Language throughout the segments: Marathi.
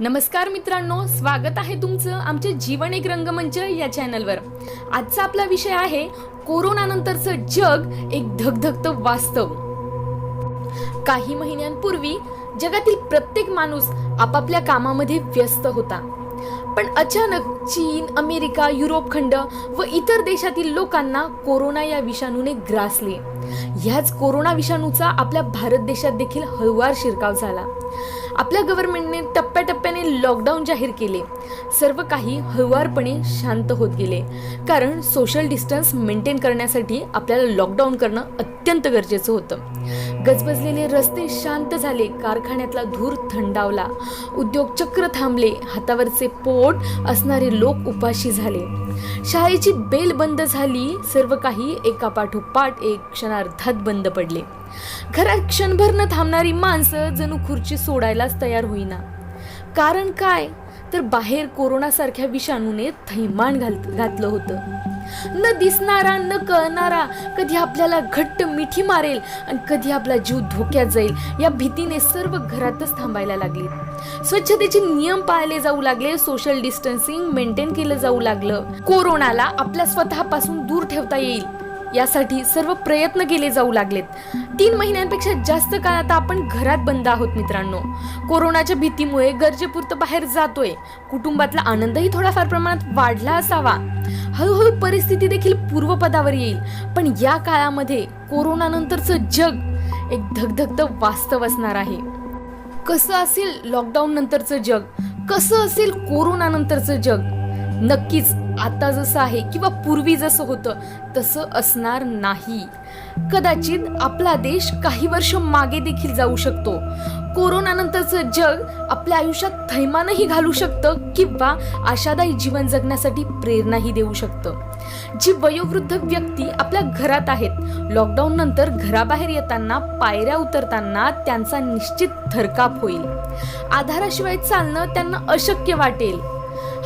नमस्कार मित्रांनो स्वागत आहे तुमचं आमच्या जीवन एक रंगमंच या चॅनलवर. आजचा आपला विषय आहे कोरोनानंतरचं जग एक धगधगतं वास्तव. काही महिन्यांपूर्वी जगातील प्रत्येक माणूस आपापल्या कामामध्ये व्यस्त होता. पण अचानक चीन अमेरिका युरोप खंड व इतर देशातील लोकांना कोरोना या विषाणूने ग्रासले. ह्याच कोरोना विषाणूचा आपल्या भारत देशात देखील हळुवार शिरकाव झाला. आपल्या गव्हर्नमेंटने टप्प्याटप्प्याने लॉकडाऊन जाहीर केले. सर्व काही हळुवारपणे शांत होत गेले. कारण सोशल डिस्टन्स मेंटेन करण्यासाठी आपल्याला लॉकडाऊन करणं अत्यंत गरजेचं होतं. गजबजलेले रस्ते शांत झाले कारखान्यातला धूर थंडावला. उद्योग चक्र थांबले हातावरचे पोट असणारे लोक उपाशी झाले. शाळेची बेल बंद झाली सर्व काही एका पाठोपाठ एक क्षणार्धात बंद पडले. घरात क्षणभर न थांबणारी माणसं जणू खुर्ची सोडायलाच तयार होईना. कारण काय? तर बाहेर कोरोनासारख्या विषाणूने थैमान घाल घातलं होतं. न दिसणारा न कळणारा कधी आपल्याला घट्ट मिठी मारेल आणि कधी आपला जीव धोक्यात जाईल या भीतीने सर्व घरातच थांबायला लागले स्वच्छतेचे नियम पाळले जाऊ लागले सोशल डिस्टन्सिंग मेंटेन केलं जाऊ लागलं. कोरोनाला आपल्या स्वतःपासून दूर ठेवता येईल यासाठी सर्व प्रयत्न केले जाऊ लागलेत. तीन महिन्यांपेक्षा जास्त काळ आता आपण घरात बंद आहोत मित्रांनो. कोरोनाच्या भीतीमुळे गरजेपुरतं बाहेर जातोय. कुटुंबातला आनंदही थोडाफार प्रमाणात वाढला असावा. हळूहळू परिस्थिती देखील पूर्वपदावर येईल. पण या काळामध्ये कोरोनानंतरचं जग एक धगधगतं वास्तव असणार आहे. कसं असेल लॉकडाऊन नंतरचं जग? कसं असेल कोरोना नंतरचं जग? नक्कीच आता जसं आहे किंवा पूर्वी जसं होतं तसं असणार नाही. कदाचित आपला देश काही वर्ष मागे देखील जाऊ शकतो. कोरोनानंतरचं जग आपल्या आयुष्यात थैमानही घालू शकतं किंवा आशादायी जीवन जगण्यासाठी प्रेरणाही देऊ शकतं. जी वयोवृद्ध व्यक्ती आपल्या घरात आहेत लॉकडाऊन नंतर घराबाहेर येताना पायऱ्या उतरताना त्यांचा निश्चित थरकाप होईल. आधाराशिवाय चालणं त्यांना अशक्य वाटेल.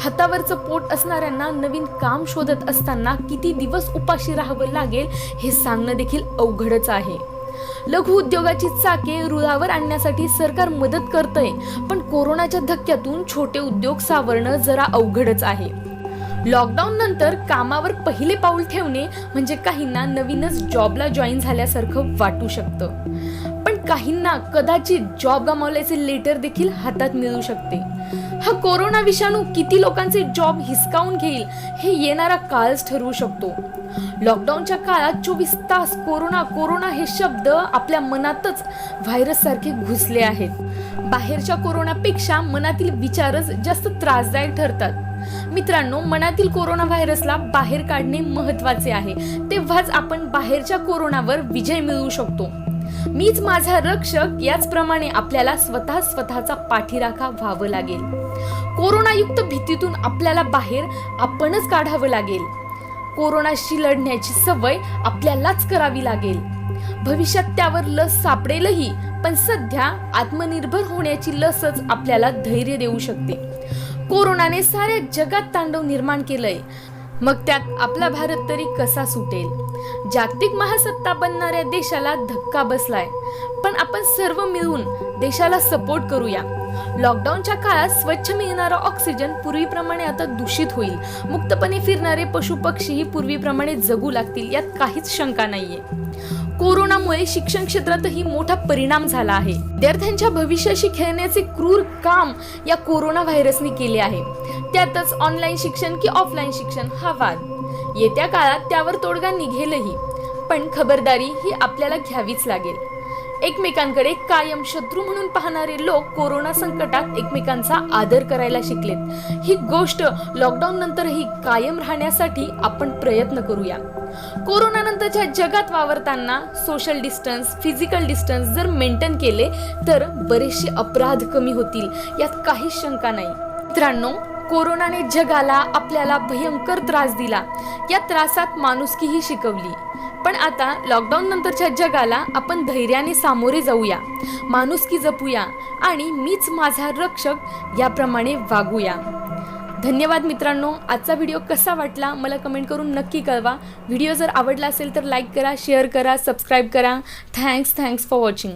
हातावरचं पोट असणाऱ्यांना नवीन काम शोधत असताना किती दिवस उपाशी राहावं लागेल हे सांगणं देखील अवघडच आहे. लघु उद्योगाची चाके रुळावर आणण्यासाठी सरकार मदत करतंय पण कोरोनाच्या धक्क्यातून छोटे उद्योग सावरणं जरा अवघडच आहे. लॉकडाऊन नंतर कामावर पहिले पाऊल ठेवणे म्हणजे काहींना नवीनच जॉबला जॉईन झाल्यासारखं वाटू शकतं. पण काहींना कदाचित जॉब गमावल्याचे लेटर देखील हातात मिळू शकते. हा कोरोना विषाणू किती लोकांचे जॉब हिसकावून घेईल हे येणारा काळच ठरवू शकतो. लॉकडाऊनच्या काळात चोवीस तास कोरोना कोरोना हे शब्द आपल्या मनातच व्हायरस सारखे घुसले आहेत. बाहेरच्या कोरोनापेक्षा मनातील विचारच जास्त त्रासदायक ठरतात. मित्रांनो मनातील कोरोना व्हायरसला बाहेर काढणे महत्त्वाचे आहे. तेव्हाच आपण बाहेरच्या कोरोनावर विजय मिळवू शकतो. मीच माझा रक्षक याचप्रमाणे आपल्याला स्वतः स्वतःचा पाठीराखा व्हावं लागेल. कोरोनायुक्त भीतीतून आपल्याला बाहेर आपणच काढावं लागेल. कोरोनाशी लढण्याची सवय आपल्यालाच करावी लागेल. भविष्यात त्यावर लस सापडेलही पण सध्या आत्मनिर्भर होण्याची लसच आपल्याला धैर्य देऊ शकते. कोरोनाने साऱ्या जगात तांडव निर्माण केलंय. मग त्यात आपला भारत तरी कसा सुटेल? जागतिक महासत्ता बनणाऱ्या देशाला धक्का बसलाय. पण आपण सर्व मिळून देशाला सपोर्ट करूया. लॉकडाऊनच्या काळात स्वच्छ मिळणारा ऑक्सिजन पूर्वीप्रमाणे आता दूषित होईल. मुक्तपणे फिरणारे पशु पक्षीही पूर्वीप्रमाणे जगू लागतील यात काहीच शंका नाहीये. कोरोनामुळे शिक्षण क्षेत्रातही मोठा परिणाम झाला आहे. विद्यार्थ्यांच्या भविष्याशी खेळण्याचे क्रूर काम या कोरोना व्हायरसने केले आहे. त्यातच ऑनलाईन शिक्षण की ऑफलाईन शिक्षण हा वाद. येत्या काळात त्यावर तोडगा निघेलही पण खबरदारी ही आपल्याला घ्यावीच लागेल. एकमेकांकडे कायम शत्रू म्हणून पाहणारे लोक कोरोना संकटात एकमेकांचा आदर करायला शिकलेत. ही गोष्ट लॉकडाऊन नंतरही कायम राहण्यासाठी आपण प्रयत्न करूया. कोरोना नंतरच्या जगात वावरताना सोशल डिस्टन्स फिजिकल डिस्टन्स जर मेंटेन केले तर बरेचसे अपराध कमी होतील यात काहीच शंका नाही. मित्रांनो कोरोनाने जगाला आपल्याला भयंकर त्रास दिला. या त्रासात माणुसकीही शिकवली. पण आता लॉकडाऊन नंतरच्या जगाला आपण धैर्याने सामोरे जाऊया. माणुसकी जपूया आणि मीच माझा रक्षक याप्रमाणे वागूया. धन्यवाद मित्रांनो. आजचा व्हिडिओ कसा वाटला मला कमेंट करून नक्की कळवा. व्हिडिओ जर आवडला असेल तर लाईक करा शेअर करा सबस्क्राईब करा. Thanks thanks for watching